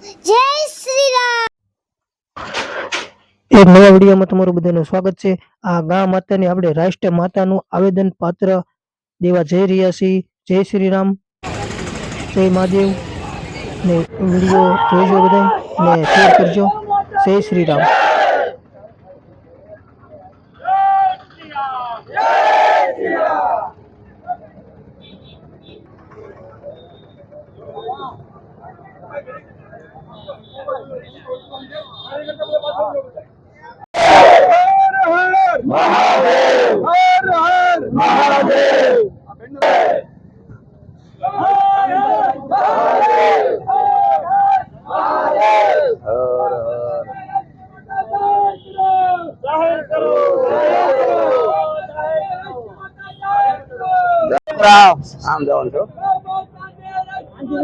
જય શ્રી રામ. એક નવા વિડીયોમાં તમારું બધાનું સ્વાગત છે. આ ગા માતાને આપણે રાષ્ટ્ર માતાનું આવેદન પાત્ર દેવા જઈ રહ્યા છીએ. જય શ્રી રામ. જય મહાદેવ. ને વીડિયો જોઈજો બધા ને શેર કરજો. જય શ્રી રામ. આમ જવાનું છો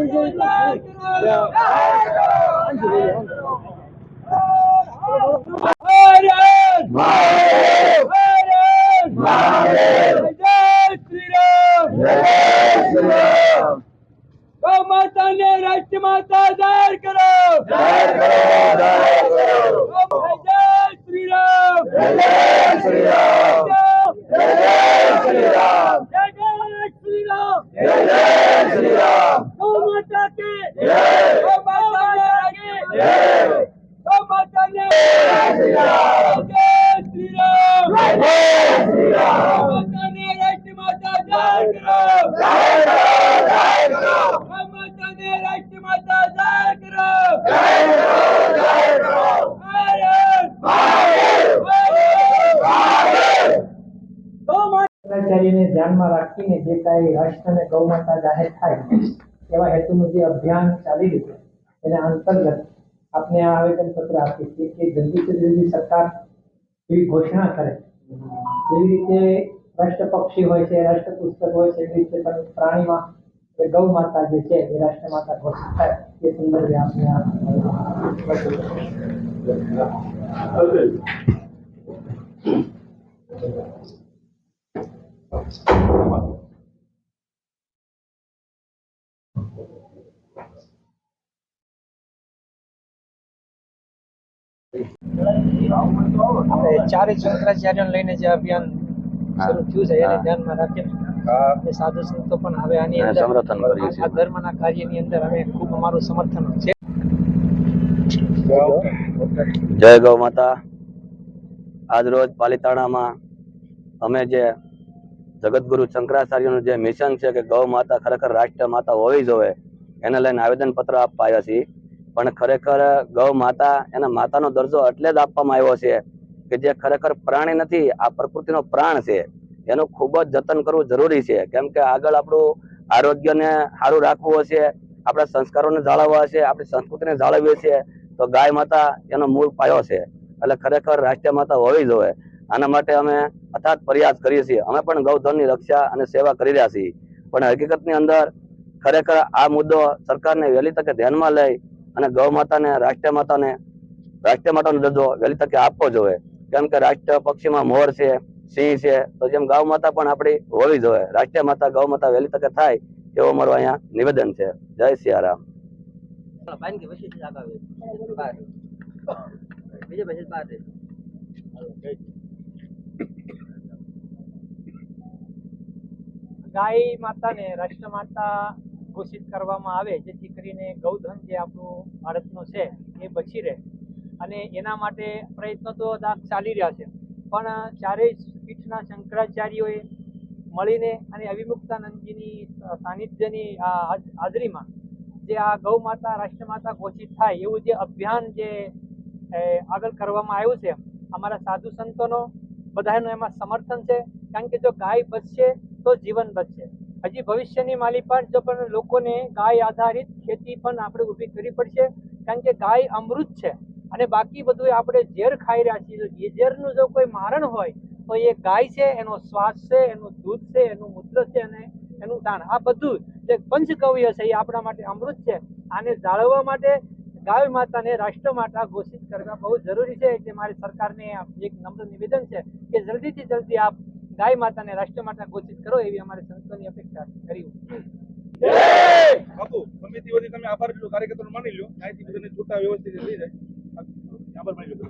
માતાને રાષ્ટ્ર માતા જાહેર કરો જય શ્રી રામ જય શ્રી રામ જય શ્રી રામ જય શ્રી રામ ગૌ માતા કે ગૌ માતાને આગે ગૌ માતાને જય શ્રી રામ જય શ્રી રામ ગૌ માતાને રાષ્ટ્ર માતા જાહેર કરો ગૌ માતાને રાષ્ટ્ર માતા જાહેર કરો શંકરાચાર્યને ધ્યાનમાં રાખીને જે કાંઈ રાષ્ટ્ર અને ગૌમાતા જાહેર થાય, એવા હેતુનું જે અભિયાન ચાલી રહ્યું એના અંતર્ગત આપને આ આવેદન પત્ર આપીએ છીએ કે જલ્દીથી જલ્દી સરકાર એવી ઘોષણા કરે. જેવી રીતે રાષ્ટ્ર પક્ષી હોય છે રાષ્ટ્ર પુસ્તક હોય છે, એવી રીતે પ્રાણીમાં ગૌ માતા જે છે, એ રાષ્ટ્ર માતા ઘોષિત થાય, એ સંદર્ભે આપને આ આપણે ચારે શંકરાચાર્યને લઈને જે અભિયાન શરૂ થયું છે એને ધ્યાનમાં રાખીને અમે સાધુ સંતો પણ હવે આની અંદર સમર્થન કરીએ છીએ. આ ધર્મના કાર્યની અંદર અમે ખૂબ અમારું સમર્થન છે. જય ગૌ માતા. આજ રોજ પાલિતાણામાં અમે જે જગતગુરુ શંકરાચાર્યનું જે મિશન છે કે ગૌ માતા ખરેખર રાષ્ટ્ર માતા હોવી જોઈએ એને લઈને આવેદન પત્ર આપવા આવ્યા છીએ. પણ ખરેખર ગૌ માતા, એના માતાનો દરજ્જો એટલે જ આપવામાં આવ્યો છે કે જે ખરેખર પ્રાણી નથી, આ પ્રકૃતિનો પ્રાણ છે. એનું ખૂબ જ જતન કરવું જરૂરી છે. કેમ કે આગળ આપણું આરોગ્યને સારું રાખવું હશે, આપણા સંસ્કારોને જાળવવા હશે, આપણી સંસ્કૃતિને જાળવવી છે તો ગાય માતા એનો મૂળ પાયો છે. એટલે ખરેખર રાષ્ટ્રીય માતા હોવી જોઈએ. આના માટે અમે અથાત પ્રયાસ કરીએ છીએ. અમે પણ ગૌધનની રક્ષા અને સેવા કરી રહ્યા છીએ. પણ હકીકતની અંદર ખરેખર આ મુદ્દો સરકારને વહેલી તકે ધ્યાનમાં લઈ અને ગૌ માતાને, રાષ્ટ્રીય માતાને, રાષ્ટ્રીય માતાનો દર્જો વહેલી તકે આપવો જોઈએ. કેમ કે રાષ્ટ્ર પક્ષીમાં મોર છે, સિંહ છે, તો જેમ ગૌ માતા પણ આપણી હોવી જોઈએ. રાષ્ટ્રીય માતા, ગૌ માતા વહેલી તકે થાય, એવું અમારું અહીંયા નિવેદન છે. જય સિયારામ. ગાય માતાને રાષ્ટ્ર માતા ઘોષિત કરવામાં આવે, જેથી કરીને ગૌધન જે આપણું ભારતનું છે, એ બચી રહે. અને એના માટે પ્રયત્નો તો ચાલી રહ્યા છે. પણ ચારેય પીઠના શંકરાચાર્યોએ મળીને અને અવિમુક્તાનંદજીની સાનિધ્યની હાજરીમાં જે આ ગૌ માતા રાષ્ટ્રમાતા ઘોષિત થાય એવું જે અભિયાન જે આગળ કરવામાં આવ્યું છે, અમારા સાધુ સંતોનો બધાનું એમાં સમર્થન છે. કારણ કે જો ગાય બચશે તો જીવન બચશે. હજી ભવિષ્યની માલી પણ જો પણ લોકોને ગાય આધારિત ખેતી પણ આપણે ઊભી કરવી પડશે, કારણ કે ગાય અમૃત છે અને બાકી બધું આપણે ઝેર ખાઈ રહ્યા છીએ. એ ઝેરનું જો કોઈ મારણ હોય, તો એ ગાય છે, એનો શ્વાસ છે, એનું દૂધ છે, એનું મૂત્ર છે અને એનું દાણ. આ બધું જે પંચગવ્ય છે એ આપણા માટે અમૃત છે. આને જાળવવા માટે ગાય માતાને રાષ્ટ્ર માતા ઘોષિત કરવા બહુ જરૂરી છે. એટલે મારી સરકારને એક નમ્ર નિવેદન છે કે જલ્દીથી જલ્દી આપ ગાય માતાને રાષ્ટ્ર માતા ઘોષિત કરો એવી અમારી સંતોની અપેક્ષા કરી બાપુ સાબિતી હોય તમે આભાર લો કાર્યકર્તાનો માની લો અહીંથી બધાને છૂટા વ્યવસ્થિત થઈ જાય. આભાર માની લો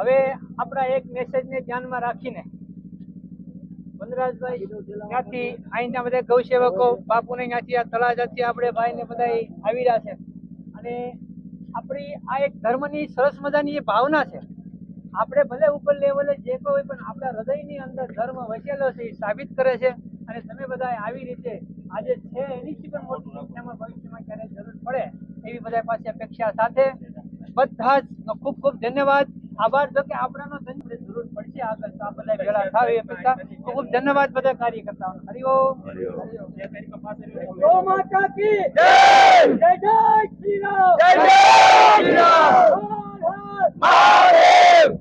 હવે આપણા એક મેસેજને ધ્યાનમાં રાખીને વનરાજભાઈ ત્યાંથી અહીંના બધા ગૌસેવકો બાપુને ત્યાંથી આ તળાજાથી આપણે ભાઈને બધા આવી રહ્યા છે. અને આપણી આ એક ધર્મની સરસ મજાની એ ભાવના છે. આપણે ભલે ઉપર લેવલે જે કોઈ હોય પણ આપણા હૃદયની અંદર ધર્મ વસેલો છે એ સાબિત કરે છે. અને તમે બધા આવી રીતે આજે છે એની પણ મોટી સંખ્યામાં ભવિષ્યમાં ક્યારે જરૂર પડે એવી બધા પાસે અપેક્ષા સાથે. બધા જ ખૂબ ખૂબ ધન્યવાદ. આભાર. જો કે આપણાનો ધન્ય જરૂર પડશે. આગળ તો આ બધા ભેળા થાવ એ અપેક્ષા ખૂબ ખૂબ ધન્યવાદ બધા કાર્યકર્તાઓને. હરિઓમ ગૌ માતા કી. જય જય જય શ્રી રામ. જય જય શ્રી રામ. હર હર. મહાદેવ.